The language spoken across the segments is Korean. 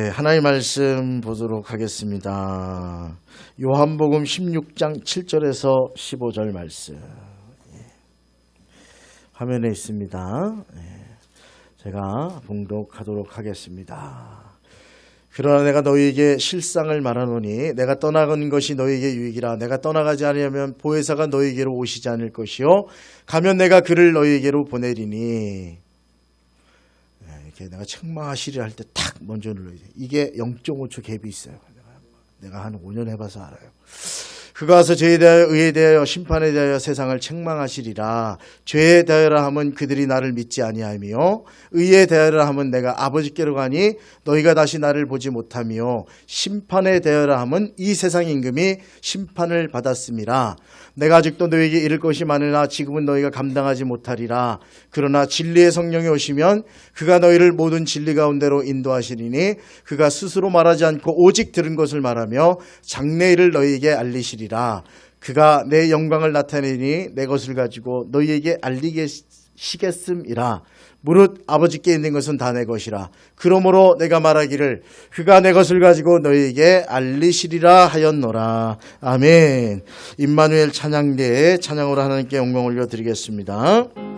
네, 하나님 말씀 보도록 하겠습니다. 요한복음 16장 7절에서 15절 말씀. 예. 화면에 있습니다. 예. 제가 봉독하도록 하겠습니다. 그러나 내가 너희에게 실상을 말하노니 내가 떠나간 것이 너희에게 유익이라 내가 떠나가지 아니하면 보혜사가 너희에게로 오시지 않을 것이요 가면 내가 그를 너희에게로 보내리니 예, 이렇게 내가 책망하시리 할 때 탁 먼저 눌러야 돼. 이게 0.5초 갭이 있어요. 내가, 한 5년 해봐서 알아요. 그가 와서 죄에 대하여 의에 대하여 심판에 대하여 세상을 책망하시리라. 죄에 대하여라 하면 그들이 나를 믿지 아니하며 의에 대하여라 하면 내가 아버지께로 가니 너희가 다시 나를 보지 못하며 심판에 대하여라 하면 이 세상 임금이 심판을 받았음이라. 내가 아직도 너희에게 이를 것이 많으나 지금은 너희가 감당하지 못하리라. 그러나 진리의 성령이 오시면 그가 너희를 모든 진리 가운데로 인도하시리니 그가 스스로 말하지 않고 오직 들은 것을 말하며 장래일을 너희에게 알리시리라. 그가 내 영광을 나타내니 내 것을 가지고 너희에게 알리시겠음이라. 무릇 아버지께 있는 것은 다 내 것이라. 그러므로 내가 말하기를 그가 내 것을 가지고 너희에게 알리시리라 하였노라. 아멘. 임마누엘 찬양대에 찬양으로 하나님께 영광 올려드리겠습니다.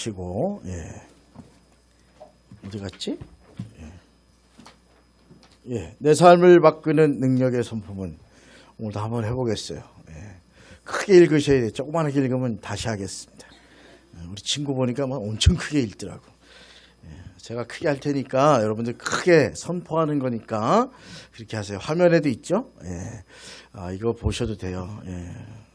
복귀하시고, 예. 어디 갔지? 예. 예. 내 삶을 바꾸는 능력의 선포문. 오늘도 한번 해보겠어요. 예. 크게 읽으셔야 돼요. 조그만하게 읽으면 다시 하겠습니다. 예, 우리 친구 보니까 막 엄청 크게 읽더라고. 예, 제가 크게 할 테니까 여러분들 크게 선포하는 거니까 그렇게 하세요. 화면에도 있죠? 예. 아, 이거 보셔도 돼요. 예. 예.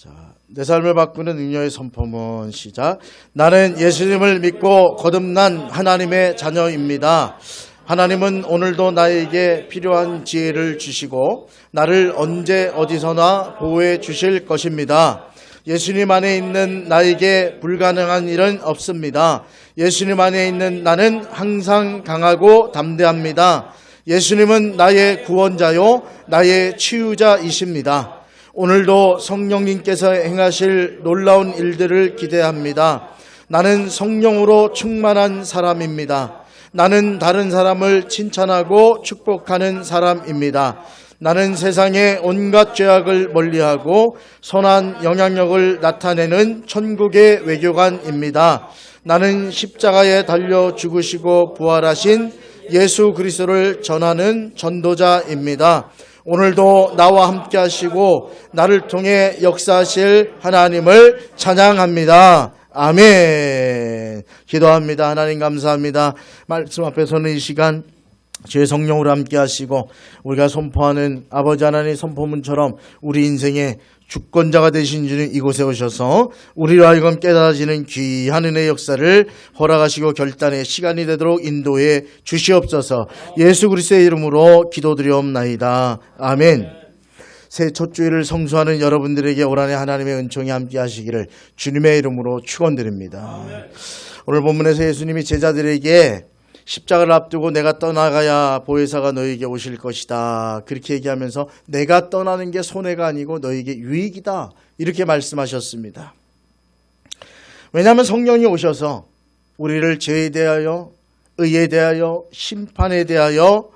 자, 내 삶을 바꾸는 능력의 선포문 시작. 나는 예수님을 믿고 거듭난 하나님의 자녀입니다. 하나님은 오늘도 나에게 필요한 지혜를 주시고 나를 언제 어디서나 보호해 주실 것입니다. 예수님 안에 있는 나에게 불가능한 일은 없습니다. 예수님 안에 있는 나는 항상 강하고 담대합니다. 예수님은 나의 구원자요, 나의 치유자이십니다. 오늘도 성령님께서 행하실 놀라운 일들을 기대합니다. 나는 성령으로 충만한 사람입니다. 나는 다른 사람을 칭찬하고 축복하는 사람입니다. 나는 세상의 온갖 죄악을 멀리하고 선한 영향력을 나타내는 천국의 외교관입니다. 나는 십자가에 달려 죽으시고 부활하신 예수 그리스도를 전하는 전도자입니다. 오늘도 나와 함께 하시고 나를 통해 역사하실 하나님을 찬양합니다. 아멘. 기도합니다. 하나님 감사합니다. 말씀 앞에 서는 이 시간 주의 성령으로 함께 하시고 우리가 선포하는 아버지 하나님의 선포문처럼 우리 인생의 주권자가 되신 주는 이곳에 오셔서 우리로 하여금 깨달아지는 귀한 은혜의 역사를 허락하시고 결단의 시간이 되도록 인도해 주시옵소서 예수 그리스도의 이름으로 기도드리옵나이다. 아멘. 새첫 주일을 성수하는 여러분들에게 올 한해 하나님의 은총이 함께 하시기를 주님의 이름으로 축원드립니다. 오늘 본문에서 예수님이 제자들에게 십자가를 앞두고 내가 떠나가야 보혜사가 너에게 오실 것이다. 그렇게 얘기하면서 내가 떠나는 게 손해가 아니고 너에게 유익이다. 이렇게 말씀하셨습니다. 왜냐하면 성령이 오셔서 우리를 죄에 대하여 의에 대하여 심판에 대하여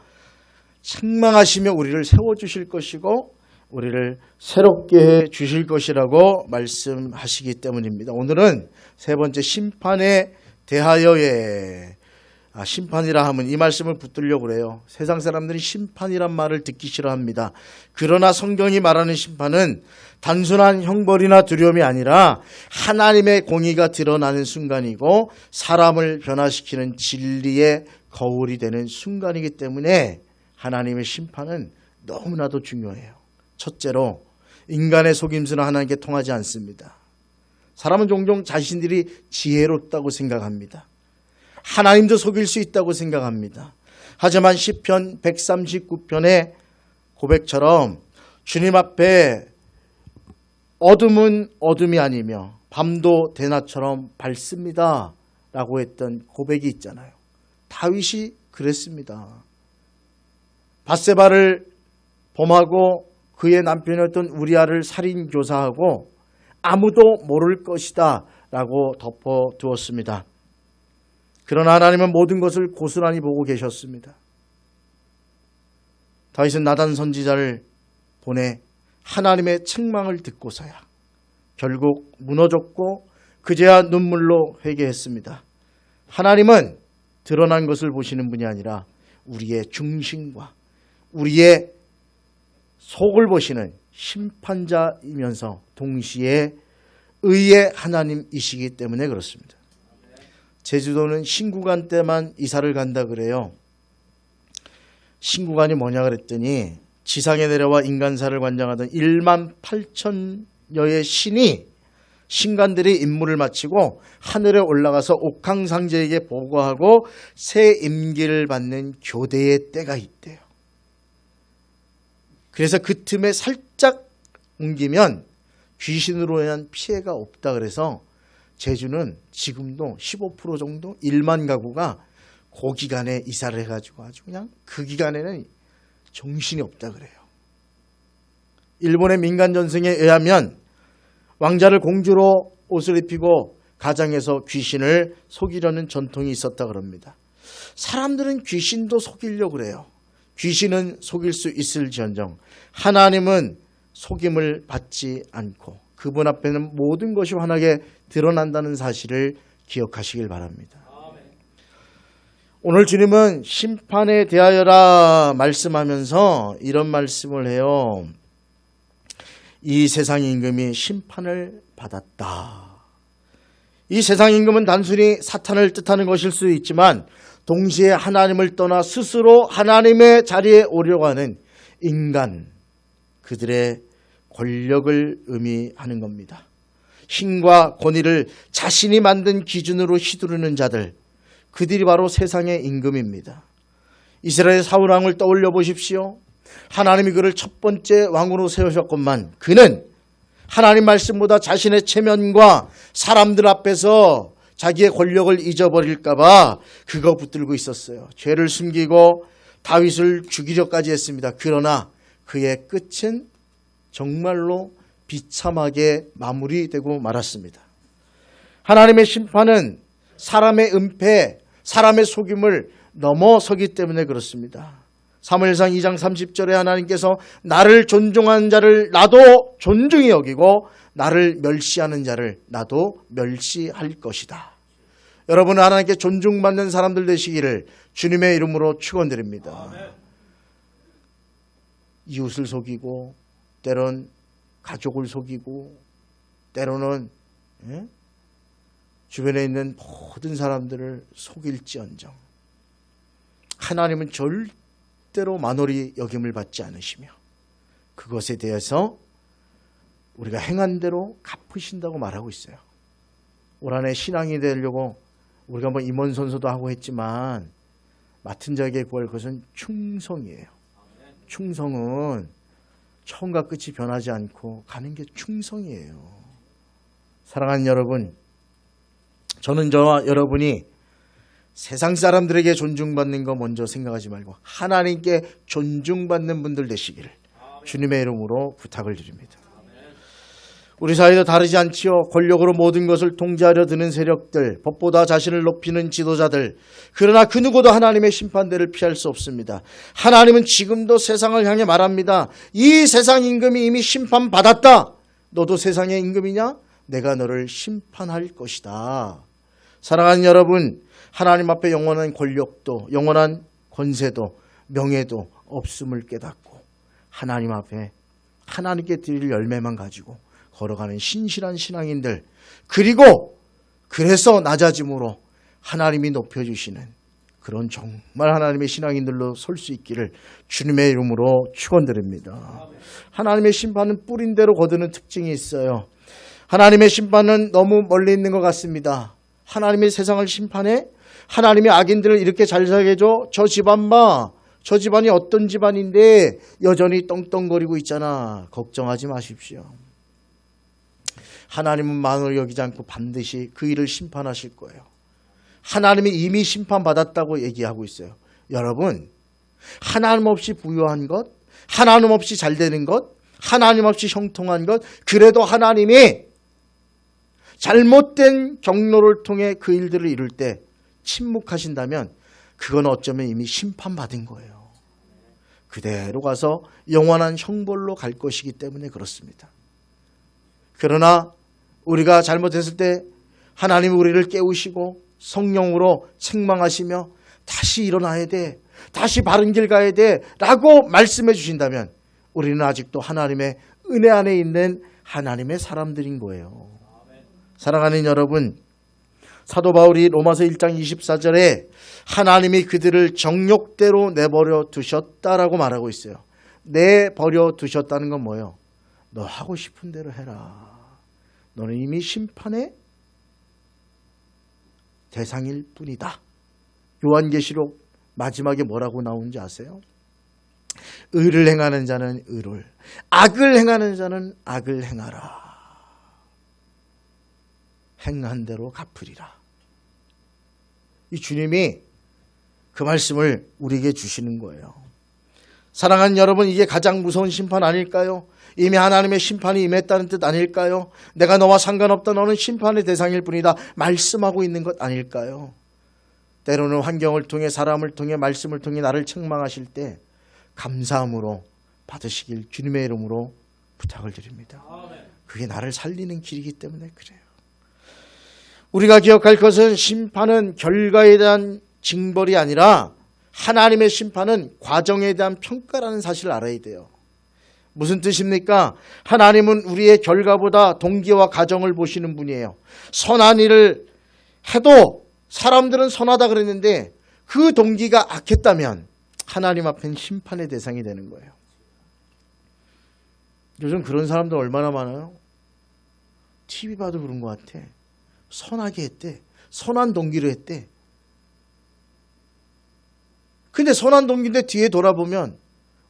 책망하시며 우리를 세워주실 것이고 우리를 새롭게 해 주실 것이라고 말씀하시기 때문입니다. 오늘은 세 번째 심판에 대하여의 아, 심판이라 하면 이 말씀을 붙들려고 그래요. 세상 사람들이 심판이란 말을 듣기 싫어합니다. 그러나 성경이 말하는 심판은 단순한 형벌이나 두려움이 아니라 하나님의 공의가 드러나는 순간이고 사람을 변화시키는 진리의 거울이 되는 순간이기 때문에 하나님의 심판은 너무나도 중요해요. 첫째로 인간의 속임수는 하나님께 통하지 않습니다. 사람은 종종 자신들이 지혜롭다고 생각합니다. 하나님도 속일 수 있다고 생각합니다. 하지만 시편 139편의 고백처럼 주님 앞에 어둠은 어둠이 아니며 밤도 대낮처럼 밝습니다. 라고 했던 고백이 있잖아요. 다윗이 그랬습니다. 바세바를 범하고 그의 남편이었던 우리아를 살인 교사하고 아무도 모를 것이다 라고 덮어두었습니다. 그러나 하나님은 모든 것을 고스란히 보고 계셨습니다. 다윗은 나단 선지자를 보내 하나님의 책망을 듣고서야 결국 무너졌고 그제야 눈물로 회개했습니다. 하나님은 드러난 것을 보시는 분이 아니라 우리의 중심과 우리의 속을 보시는 심판자이면서 동시에 의의 하나님이시기 때문에 그렇습니다. 제주도는 신구간 때만 이사를 간다 그래요. 신구간이 뭐냐 그랬더니 지상에 내려와 인간사를 관장하던 1만 8천여의 신이 신관들이 임무를 마치고 하늘에 올라가서 옥황상제에게 보고하고 새 임기를 받는 교대의 때가 있대요. 그래서 그 틈에 살짝 옮기면 귀신으로 인한 피해가 없다 그래서 제주는 지금도 15% 정도 1만 가구가 그 기간에 이사를 해가지고 아주 그냥 그 기간에는 정신이 없다 그래요. 일본의 민간 전승에 의하면 왕자를 공주로 옷을 입히고 가장에서 귀신을 속이려는 전통이 있었다 그럽니다. 사람들은 귀신도 속이려고 그래요. 귀신은 속일 수 있을지언정 하나님은 속임을 받지 않고 그분 앞에는 모든 것이 환하게 드러난다는 사실을 기억하시길 바랍니다. 오늘 주님은 심판에 대하여라 말씀하면서 이런 말씀을 해요. 이 세상 임금이 심판을 받았다. 이 세상 임금은 단순히 사탄을 뜻하는 것일 수 있지만 동시에 하나님을 떠나 스스로 하나님의 자리에 오려고 하는 인간, 그들의 권력을 의미하는 겁니다. 힘과 권위를 자신이 만든 기준으로 휘두르는 자들, 그들이 바로 세상의 임금입니다. 이스라엘 사울왕을 떠올려 보십시오. 하나님이 그를 첫 번째 왕으로 세우셨건만 그는 하나님 말씀보다 자신의 체면과 사람들 앞에서 자기의 권력을 잊어버릴까봐 그거 붙들고 있었어요. 죄를 숨기고 다윗을 죽이려까지 했습니다. 그러나 그의 끝은 정말로 비참하게 마무리되고 말았습니다. 하나님의 심판은 사람의 은폐, 사람의 속임을 넘어서기 때문에 그렇습니다. 사무엘상 2장 30절에 하나님께서 나를 존중하는 자를 나도 존중히 여기고 나를 멸시하는 자를 나도 멸시할 것이다. 여러분은 하나님께 존중받는 사람들 되시기를 주님의 이름으로 축원드립니다. 이웃을 속이고 때론 가족을 속이고 때로는 예? 주변에 있는 모든 사람들을 속일지언정 하나님은 절대로 만홀히 여김을 받지 않으시며 그것에 대해서 우리가 행한 대로 갚으신다고 말하고 있어요. 올 한해 신앙이 되려고 우리가 뭐 임원 선서도 하고 했지만 맡은 자에게 구할 것은 충성이에요. 충성은 처음과 끝이 변하지 않고 가는 게 충성이에요. 사랑하는 여러분, 저는 저와 여러분이 세상 사람들에게 존중받는 거 먼저 생각하지 말고 하나님께 존중받는 분들 되시기를 주님의 이름으로 부탁을 드립니다. 우리 사회도 다르지 않지요. 권력으로 모든 것을 통제하려 드는 세력들, 법보다 자신을 높이는 지도자들. 그러나 그 누구도 하나님의 심판대를 피할 수 없습니다. 하나님은 지금도 세상을 향해 말합니다. 이 세상 임금이 이미 심판받았다. 너도 세상의 임금이냐? 내가 너를 심판할 것이다. 사랑하는 여러분, 하나님 앞에 영원한 권력도, 영원한 권세도, 명예도 없음을 깨닫고 하나님 앞에 하나님께 드릴 열매만 가지고 걸어가는 신실한 신앙인들 그리고 그래서 낮아짐으로 하나님이 높여주시는 그런 정말 하나님의 신앙인들로 설 수 있기를 주님의 이름으로 축원드립니다. 하나님의 심판은 뿌린 대로 거두는 특징이 있어요. 하나님의 심판은 너무 멀리 있는 것 같습니다. 하나님의 세상을 심판해 하나님이 악인들을 이렇게 잘 살게 해줘 저 집안 봐. 저 집안이 어떤 집안인데 여전히 떵떵거리고 있잖아. 걱정하지 마십시오. 하나님은 만을 여기지 않고 반드시 그 일을 심판하실 거예요. 하나님이 이미 심판받았다고 얘기하고 있어요. 여러분, 하나님 없이 부유한 것, 하나님 없이 잘 되는 것, 하나님 없이 형통한 것, 그래도 하나님이 잘못된 경로를 통해 그 일들을 이룰 때 침묵하신다면 그건 어쩌면 이미 심판받은 거예요. 그대로 가서 영원한 형벌로 갈 것이기 때문에 그렇습니다. 그러나 우리가 잘못했을 때 하나님 우리를 깨우시고 성령으로 책망하시며 다시 일어나야 돼. 다시 바른 길 가야 돼. 라고 말씀해 주신다면 우리는 아직도 하나님의 은혜 안에 있는 하나님의 사람들인 거예요. 사랑하는 여러분, 사도 바울이 로마서 1장 24절에 하나님이 그들을 정욕대로 내버려 두셨다라고 말하고 있어요. 내버려 두셨다는 건 뭐예요? 너 하고 싶은 대로 해라. 너는 이미 심판의 대상일 뿐이다. 요한계시록 마지막에 뭐라고 나오는지 아세요? 의를 행하는 자는 의를, 악을 행하는 자는 악을 행하라. 행한 대로 갚으리라. 이 주님이 그 말씀을 우리에게 주시는 거예요. 사랑하는 여러분, 이게 가장 무서운 심판 아닐까요? 이미 하나님의 심판이 임했다는 뜻 아닐까요? 내가 너와 상관없다. 너는 심판의 대상일 뿐이다. 말씀하고 있는 것 아닐까요? 때로는 환경을 통해 사람을 통해 말씀을 통해 나를 책망하실 때 감사함으로 받으시길 주님의 이름으로 부탁을 드립니다. 그게 나를 살리는 길이기 때문에 그래요. 우리가 기억할 것은 심판은 결과에 대한 징벌이 아니라 하나님의 심판은 과정에 대한 평가라는 사실을 알아야 돼요. 무슨 뜻입니까? 하나님은 우리의 결과보다 동기와 가정을 보시는 분이에요. 선한 일을 해도 사람들은 선하다 그랬는데 그 동기가 악했다면 하나님 앞엔 심판의 대상이 되는 거예요. 요즘 그런 사람들 얼마나 많아요? TV 봐도 그런 것 같아. 선하게 했대. 선한 동기로 했대. 근데 선한 동기인데 뒤에 돌아보면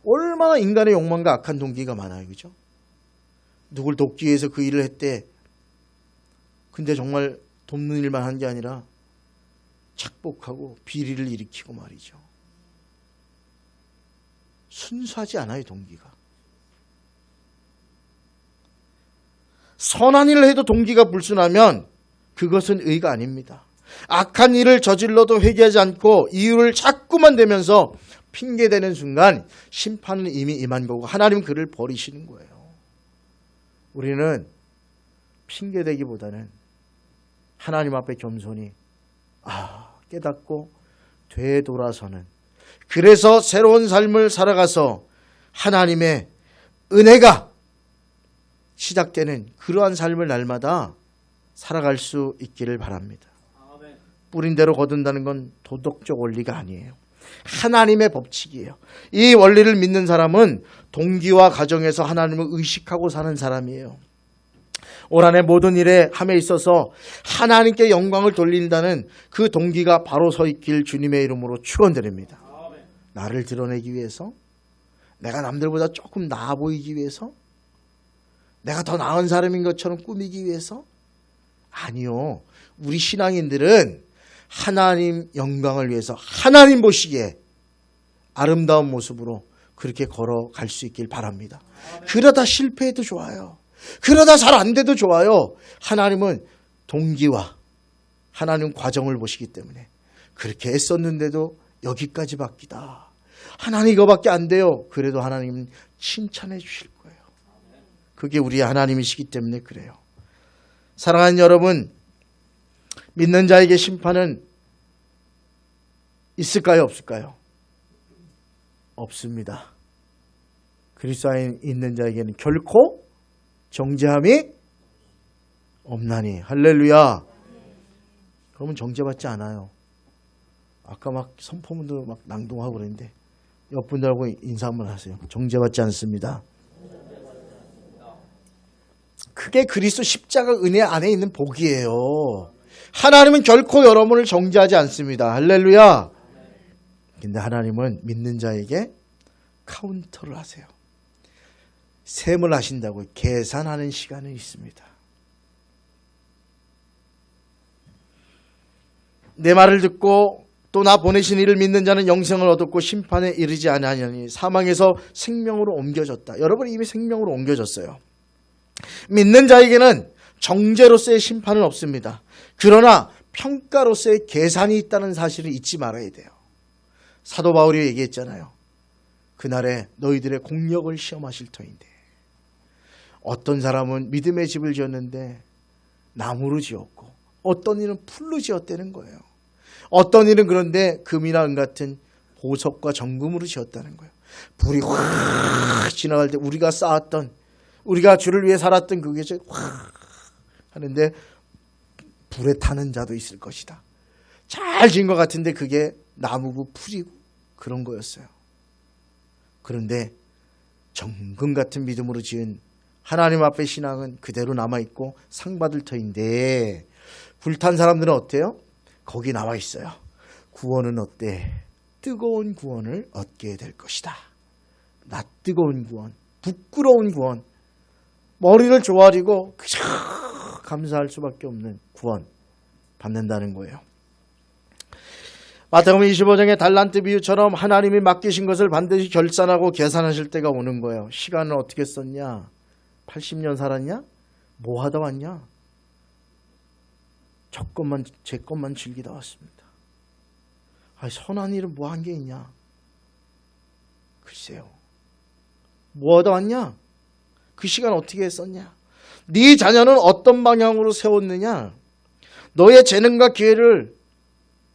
얼마나 인간의 욕망과 악한 동기가 많아요. 그죠? 누굴 돕기 위해서 그 일을 했대. 근데 정말 돕는 일만 한 게 아니라 착복하고 비리를 일으키고 말이죠. 순수하지 않아요, 동기가. 선한 일을 해도 동기가 불순하면 그것은 의가 아닙니다. 악한 일을 저질러도 회개하지 않고 이유를 자꾸만 대면서 핑계대는 순간 심판은 이미 임한 거고 하나님 그를 버리시는 거예요. 우리는 핑계대기보다는 하나님 앞에 겸손히 아 깨닫고 되돌아서는 그래서 새로운 삶을 살아가서 하나님의 은혜가 시작되는 그러한 삶을 날마다 살아갈 수 있기를 바랍니다. 뿌린 대로 거둔다는 건 도덕적 원리가 아니에요. 하나님의 법칙이에요. 이 원리를 믿는 사람은 동기와 가정에서 하나님을 의식하고 사는 사람이에요. 올 한해 모든 일에 함에 있어서 하나님께 영광을 돌린다는 그 동기가 바로 서 있길 주님의 이름으로 축원드립니다. 나를 드러내기 위해서 내가 남들보다 조금 나아 보이기 위해서 내가 더 나은 사람인 것처럼 꾸미기 위해서 아니요. 우리 신앙인들은 하나님 영광을 위해서 하나님 보시기에 아름다운 모습으로 그렇게 걸어갈 수 있길 바랍니다. 그러다 실패해도 좋아요. 그러다 잘 안 돼도 좋아요. 하나님은 동기와 하나님 과정을 보시기 때문에 그렇게 애썼는데도 여기까지 바뀌다. 하나님 이거밖에 안 돼요. 그래도 하나님은 칭찬해 주실 거예요. 그게 우리 하나님이시기 때문에 그래요. 사랑하는 여러분, 믿는 자에게 심판은 있을까요? 없을까요? 없습니다. 그리스도 안에 있는 자에게는 결코 정죄함이 없나니 할렐루야. 그러면 정죄받지 않아요. 아까 막 선포문도 막 낭동하고 그랬는데 옆 분들하고 인사 한번 하세요. 정죄받지 않습니다. 그게 그리스도 십자가 은혜 안에 있는 복이에요. 하나님은 결코 여러분을 정죄하지 않습니다. 할렐루야. 근데 하나님은 믿는 자에게 카운터를 하세요. 셈을 하신다고 계산하는 시간은 있습니다. 내 말을 듣고 또 나 보내신 이를 믿는 자는 영생을 얻었고 심판에 이르지 아니하니 사망에서 생명으로 옮겨졌다. 여러분 이미 생명으로 옮겨졌어요. 믿는 자에게는 정죄로서의 심판은 없습니다. 그러나 평가로서의 계산이 있다는 사실을 잊지 말아야 돼요. 사도 바울이 얘기했잖아요. 그날에 너희들의 공력을 시험하실 터인데 어떤 사람은 믿음의 집을 지었는데 나무로 지었고 어떤 이는 풀로 지었다는 거예요. 어떤 일은 그런데 금이나 은 같은 보석과 정금으로 지었다는 거예요. 불이 확 지나갈 때 우리가 쌓았던 우리가 주를 위해 살았던 그게 확 하는데 불에 타는 자도 있을 것이다. 잘 지은 것 같은데 그게 나무고 풀이고 그런 거였어요. 그런데 정금 같은 믿음으로 지은 하나님 앞에 신앙은 그대로 남아있고 상 받을 터인데 불탄 사람들은 어때요? 거기 나와 있어요. 구원은 어때? 뜨거운 구원을 얻게 될 것이다. 나 뜨거운 구원, 부끄러운 구원, 머리를 조아리고 그저 감사할 수밖에 없는 구원 받는다는 거예요. 마태복음 25장의 달란트 비유처럼 하나님이 맡기신 것을 반드시 결산하고 계산하실 때가 오는 거예요. 시간을 어떻게 썼냐? 80년 살았냐? 뭐 하다 왔냐? 저 것만 제 것만 즐기다 왔습니다. 아, 선한 일은 뭐 한 게 있냐? 글쎄 보시세요. 뭐 하다 왔냐? 그 시간 어떻게 했었냐? 네 자녀는 어떤 방향으로 세웠느냐? 너의 재능과 기회를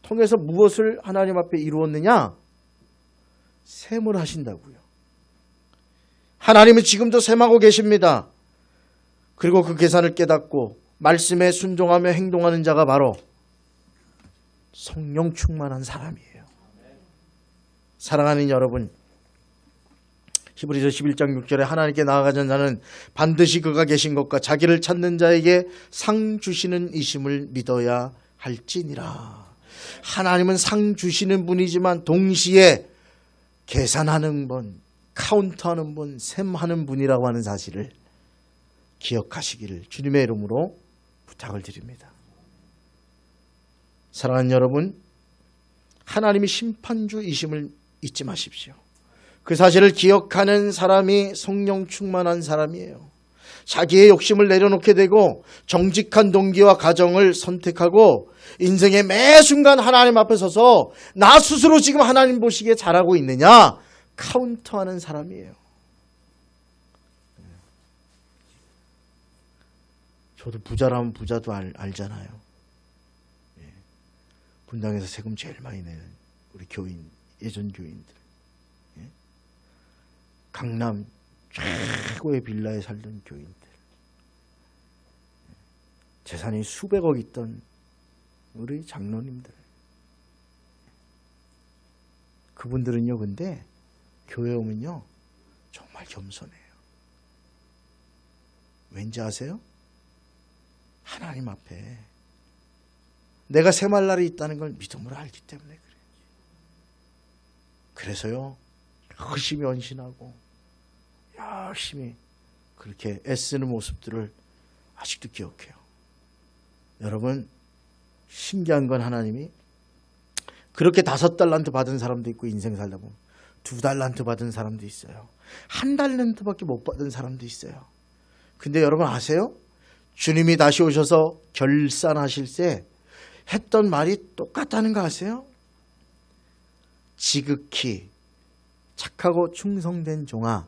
통해서 무엇을 하나님 앞에 이루었느냐? 셈을 하신다고요. 하나님은 지금도 셈하고 계십니다. 그리고 그 계산을 깨닫고 말씀에 순종하며 행동하는 자가 바로 성령 충만한 사람이에요. 사랑하는 여러분, 히브리서 11장 6절에 하나님께 나아가는 자는 반드시 그가 계신 것과 자기를 찾는 자에게 상 주시는 이심을 믿어야 할지니라. 하나님은 상 주시는 분이지만 동시에 계산하는 분, 카운트하는 분, 셈하는 분이라고 하는 사실을 기억하시기를 주님의 이름으로 부탁을 드립니다. 사랑하는 여러분, 하나님이 심판주이심을 잊지 마십시오. 그 사실을 기억하는 사람이 성령 충만한 사람이에요. 자기의 욕심을 내려놓게 되고 정직한 동기와 가정을 선택하고 인생의 매 순간 하나님 앞에 서서 나 스스로 지금 하나님 보시기에 잘하고 있느냐 카운터하는 사람이에요. 저도 부자라면 부자도 알, 알잖아요. 예. 분당에서 세금 제일 많이 내는 우리 교인 예전 교인들. 예. 강남 최고의 빌라에 살던 교인들. 예. 재산이 수백억 있던 우리 장로님들. 그분들은요, 근데 교회 오면요, 정말 겸손해요. 왠지 아세요? 하나님 앞에 내가 새말 날이 있다는 걸 믿음으로 알기 때문에 그래요. 그래서요, 열심히 헌신하고, 열심히 그렇게 애쓰는 모습들을 아직도 기억해요. 여러분, 신기한 건 하나님이 그렇게 다섯 달란트 받은 사람도 있고 인생 살다 보면 두 달란트 받은 사람도 있어요. 한 달란트밖에 못 받은 사람도 있어요. 근데 여러분 아세요? 주님이 다시 오셔서 결산하실 때 했던 말이 똑같다는 거 아세요? 지극히 착하고 충성된 종아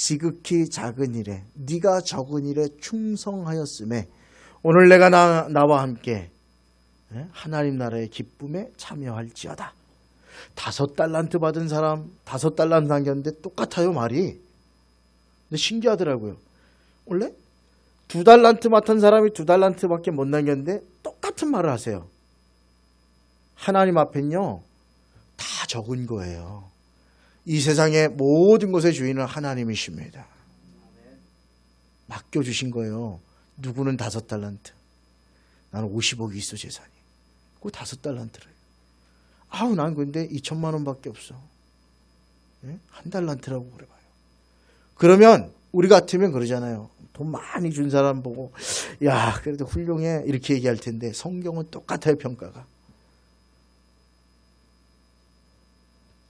지극히 작은 일에 네가 적은 일에 충성하였음에 오늘 내가 나, 나와 함께 예? 하나님 나라의 기쁨에 참여할지어다. 다섯 달란트 받은 사람 다섯 달란트 남겼는데 똑같아요 말이. 근데 신기하더라고요. 원래 두 달란트 맡은 사람이 두 달란트밖에 못 남겼는데 똑같은 말을 하세요. 하나님 앞엔요 다 적은 거예요. 이 세상의 모든 것의 주인은 하나님이십니다. 맡겨주신 거예요. 누구는 다섯 달란트. 나는 50억이 있어 재산이. 그 다섯 달란트를. 아우 난 근데 2천만 원밖에 없어. 예? 한 달란트라고 그래 봐요. 그러면 우리 같으면 그러잖아요. 돈 많이 준 사람 보고 야 그래도 훌륭해 이렇게 얘기할 텐데 성경은 똑같아요 평가가.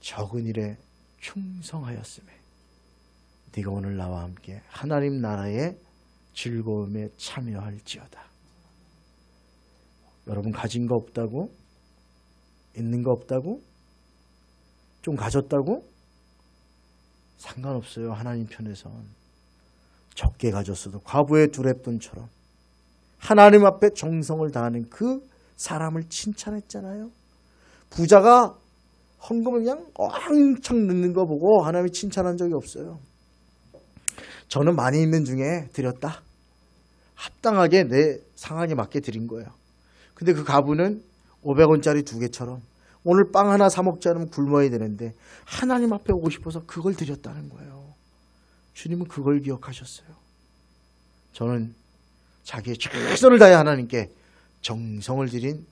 적은 일에 충성하였음에 네가 오늘 나와 함께 하나님 나라의 즐거움에 참여할지어다. 여러분 가진 거 없다고? 있는 거 없다고? 좀 가졌다고? 상관없어요. 하나님 편에선. 적게 가졌어도 과부의 두랩돈처럼 하나님 앞에 정성을 다하는 그 사람을 칭찬했잖아요. 부자가 헌금을 그냥 왕창 넣는 거 보고 하나님이 칭찬한 적이 없어요. 저는 많이 있는 중에 드렸다. 합당하게 내 상황에 맞게 드린 거예요. 근데 그 가부는 500원짜리 두 개처럼 오늘 빵 하나 사 먹지 않으면 굶어야 되는데 하나님 앞에 오고 싶어서 그걸 드렸다는 거예요. 주님은 그걸 기억하셨어요. 저는 자기의 최선을 다해 하나님께 정성을 들인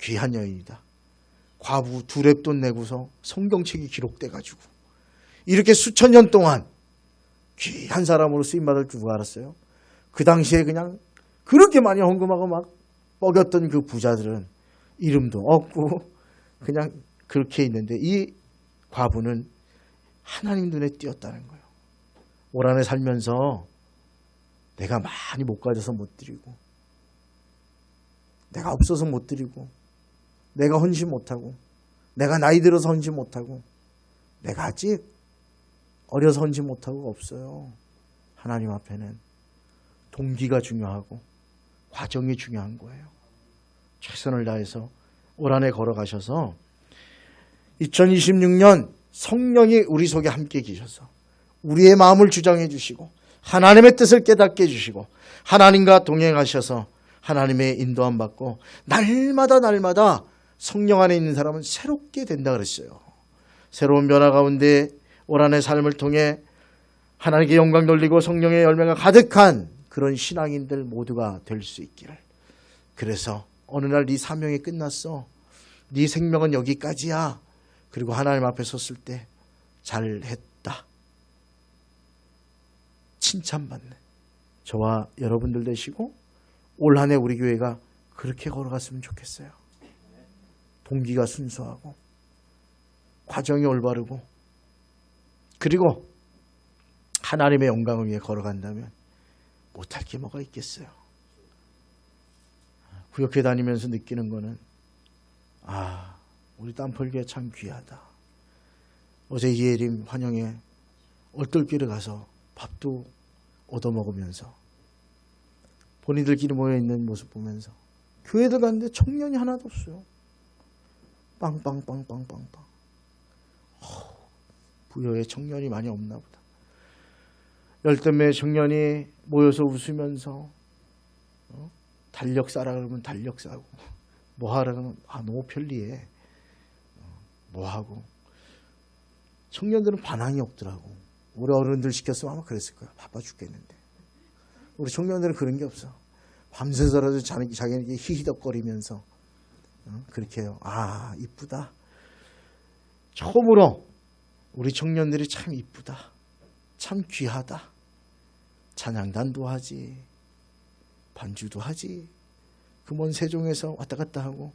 귀한 여인이다. 과부 두 랩돈 내고서 성경책이 기록돼 가지고 이렇게 수천 년 동안 귀한 사람으로 쓰임 받을 줄 알았어요. 그 당시에 그냥 그렇게 많이 헌금하고 막 뻐겼던 그 부자들은 이름도 없고 그냥 그렇게 있는데 이 과부는 하나님 눈에 띄었다는 거예요. 올 한해 살면서 내가 많이 못 가져서 못 드리고 내가 없어서 못 드리고 내가 헌신 못하고 내가 나이 들어서 헌신 못하고 내가 아직 어려서 헌지 못하고 없어요. 하나님 앞에는 동기가 중요하고 과정이 중요한 거예요. 최선을 다해서 올 한해 걸어가셔서 2026년 성령이 우리 속에 함께 계셔서 우리의 마음을 주장해 주시고 하나님의 뜻을 깨닫게 해주시고 하나님과 동행하셔서 하나님의 인도함 받고 날마다 날마다 성령 안에 있는 사람은 새롭게 된다 그랬어요. 새로운 변화 가운데 올 한해 삶을 통해 하나님께 영광 돌리고 성령의 열매가 가득한 그런 신앙인들 모두가 될 수 있기를. 그래서 어느 날 네 사명이 끝났어. 네 생명은 여기까지야. 그리고 하나님 앞에 섰을 때 잘했다. 칭찬받네. 저와 여러분들 되시고 올 한해 우리 교회가 그렇게 걸어갔으면 좋겠어요. 동기가 순수하고 과정이 올바르고 그리고 하나님의 영광을 위해 걸어간다면 못할 게 뭐가 있겠어요. 구역회 다니면서 느끼는 거는 아 우리 땀펄교회 참 귀하다. 어제 이예림 환영회 얼떨결에 가서 밥도 얻어먹으면서 본인들끼리 모여있는 모습 보면서 교회들 갔는데 청년이 하나도 없어요. 빵빵빵빵빵빵. 허, 부여에 청년이 많이 없나 보다. 열댓 명의 청년이 모여서 웃으면서 어? 달력 싸라 그러면 달력 싸고 뭐 하라 그러면 아 너무 편리해. 어, 뭐 하고 청년들은 반항이 없더라고. 우리 어른들 시켰으면 아마 그랬을 거야. 바빠 죽겠는데. 우리 청년들은 그런 게 없어. 밤새서라도 자기, 자기에게 히히덕거리면서 어, 그렇게 해요. 아 이쁘다. 처음으로 우리 청년들이 참 이쁘다. 참 귀하다. 찬양단도 하지. 반주도 하지. 그먼 세종에서 왔다 갔다 하고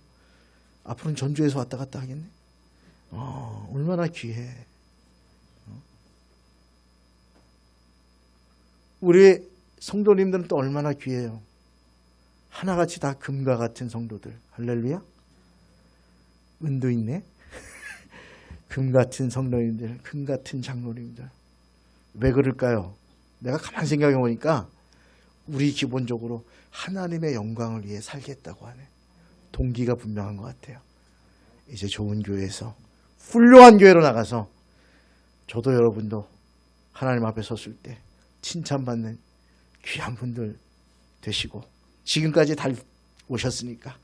앞으로는 전주에서 왔다 갔다 하겠네. 어, 얼마나 귀해. 어? 우리 성도님들은 또 얼마나 귀해요. 하나같이 다 금과 같은 성도들. 할렐루야. 은도 있네. 금 같은 성도님들, 금 같은 장로님들. 왜 그럴까요? 내가 가만히 생각해 보니까 우리 기본적으로 하나님의 영광을 위해 살겠다고 하네. 동기가 분명한 것 같아요. 이제 좋은 교회에서 훌륭한 교회로 나가서 저도 여러분도 하나님 앞에 섰을 때 칭찬받는 귀한 분들 되시고 지금까지 달 오셨으니까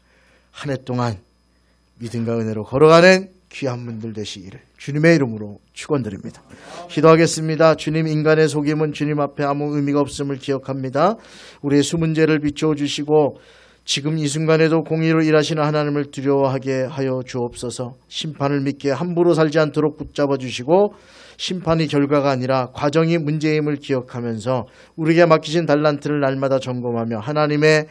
한 해 동안 믿음과 은혜로 걸어가는 귀한 분들 되시기를 주님의 이름으로 축원드립니다. 기도하겠습니다. 주님 인간의 속임은 주님 앞에 아무 의미가 없음을 기억합니다. 우리의 죄를 비추어 주시고 지금 이 순간에도 공의로 일하시는 하나님을 두려워하게 하여 주옵소서. 심판을 믿게 함부로 살지 않도록 붙잡아 주시고 심판이 결과가 아니라 과정이 문제임을 기억하면서 우리에게 맡기신 달란트를 날마다 점검하며 하나님의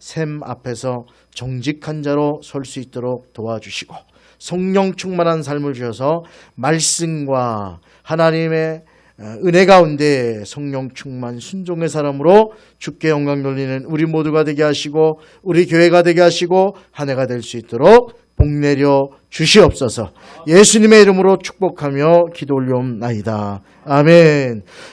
샘 앞에서 정직한 자로 설 수 있도록 도와주시고 성령 충만한 삶을 주셔서 말씀과 하나님의 어, 은혜 가운데 성령 충만 순종의 사람으로 주께 영광 돌리는 우리 모두가 되게 하시고 우리 교회가 되게 하시고 한 해가 될 수 있도록 복 내려 주시옵소서 예수님의 이름으로 축복하며 기도 올려옵나이다. 아멘